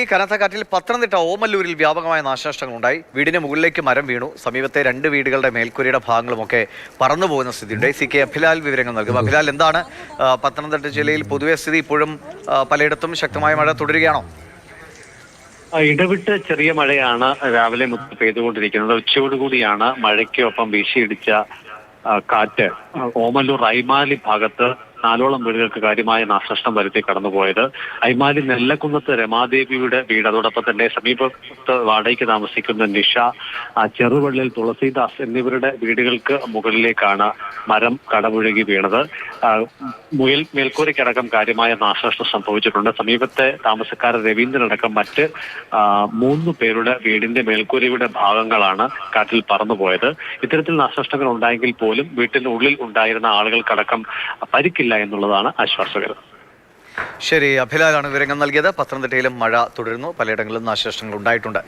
ഈ കനത്ത കാറ്റിൽ പത്തനംതിട്ട ഓമല്ലൂരിൽ വ്യാപകമായ നാശനഷ്ടങ്ങളുണ്ടായി. വീടിന് മുകളിലേക്ക് മരം വീണു. സമീപത്തെ രണ്ട് വീടുകളുടെ മേൽക്കൂരയുടെ ഭാഗങ്ങളുമൊക്കെ പറന്നു പോകുന്ന സ്ഥിതിയുണ്ട്. സി കെ അഭിലാൽ വിവരങ്ങൾ നൽകും. അഭിലാൽ എന്താണ് പത്തനംതിട്ട ജില്ലയിൽ പൊതുവെ സ്ഥിതി ഇപ്പോഴും പലയിടത്തും ശക്തമായ മഴ തുടരുകയാണോ? ഇടവിട്ട് ചെറിയ മഴയാണ് രാവിലെ മുതൽ പെയ്തുകൊണ്ടിരിക്കുന്നത്. ഉച്ചയോടുകൂടിയാണ് മഴയ്ക്കൊപ്പം വീശിയിടിച്ച കാറ്റ്. ഓമല്ലൂർ റൈമാലി ഭാഗത്ത് നാലോളം വീടുകൾക്ക് കാര്യമായ നാശനഷ്ടം വരുത്തി കടന്നുപോയത്. അയ്മാലി നെല്ലക്കുന്നത്ത് രമാദേവിയുടെ വീട്. അതോടൊപ്പം തന്നെ സമീപത്ത് വാടകയ്ക്ക് താമസിക്കുന്ന നിഷ ചെറുവള്ളിൽ തുളസിദാസ് എന്നിവരുടെ വീടുകൾക്ക് മുകളിലേക്കാണ് മരം കടപുഴകി വീണത്. മുയൽ മേൽക്കൂരയ്ക്കടക്കം കാര്യമായ നാശനഷ്ടം സംഭവിച്ചിട്ടുണ്ട്. സമീപത്തെ താമസക്കാരൻ രവീന്ദ്രനടക്കം മറ്റ് മൂന്ന് പേരുടെ വീടിന്റെ മേൽക്കൂരയുടെ ഭാഗങ്ങളാണ് കാറ്റിൽ പറന്നുപോയത്. ഇത്തരത്തിൽ നാശനഷ്ടങ്ങൾ ഉണ്ടായെങ്കിൽ പോലും വീട്ടിനുള്ളിൽ ഉണ്ടായിരുന്ന ആളുകൾക്കടക്കം പരിക്കില്ല എന്നുള്ളതാണ് ആശ്വാസകരം. ശരി അഭിലാലാണ് വിവരങ്ങൾ നൽകിയത്. പത്തനംതിട്ടയിലും മഴ തുടരുന്നു. പലയിടങ്ങളിലും നാശനഷ്ടങ്ങൾ ഉണ്ടായിട്ടുണ്ട്.